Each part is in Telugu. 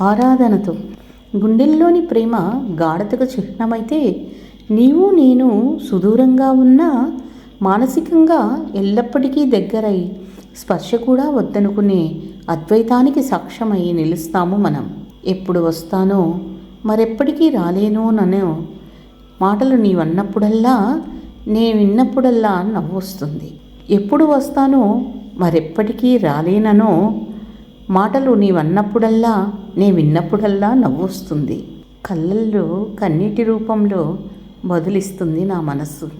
ఆరాధనతో. గుండెల్లోని ప్రేమ గాఢతకు చిహ్నమైతే నీవు నేను సుదూరంగా ఉన్నా మానసికంగా ఎల్లప్పటికీ దగ్గరై స్పర్శ కూడా వద్దనుకునే అద్వైతానికి సాక్ష్యమై నిలుస్తాము మనం. ఎప్పుడు వస్తానో మరెప్పటికీ రాలేనోననో మాటలు నీవన్నప్పుడల్లా నే విన్నప్పుడల్లా నవ్వొస్తుంది. ఎప్పుడు వస్తానో మరెప్పటికీ రాలేననో మాటలు నీవన్నప్పుడల్లా నీ విన్నప్పుడల్లా నవ్వొస్తుంది. కళ్ళల్లో కన్నీటి రూపంలో బదులిస్తుంది నా మనస్సు.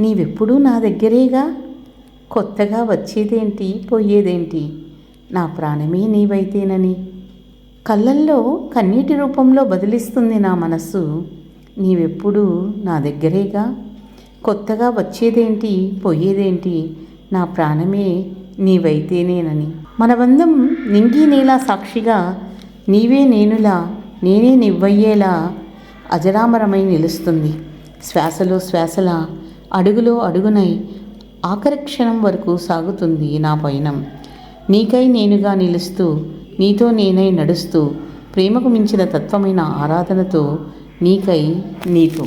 నీవెప్పుడూ నా దగ్గరేగా? కొత్తగా వచ్చేదేంటి? పోయేదేంటి? నా ప్రాణమే నీవైతేనని. కళ్ళల్లో కన్నీటి రూపంలో బదిలిస్తుంది నా మనస్సు. నీవెప్పుడూ నా దగ్గరేగా? కొత్తగా వచ్చేదేంటి? పోయేదేంటి? నా ప్రాణమే నీవైతేనేనని. మన బంధం నింగి నేల సాక్షిగా నీవే నేనులా నేనే నివ్వయ్యేలా అజరామరమై నిలుస్తుంది. శ్వాసలో శ్వాసలా అడుగులో అడుగునై ఆఖరి క్షణం వరకు సాగుతుంది నా పయనం. నీకై నేనుగా నిలుస్తూ నీతో నేనై నడుస్తూ ప్రేమకు మించిన తత్వమైన ఆరాధనతో నీకై నీతో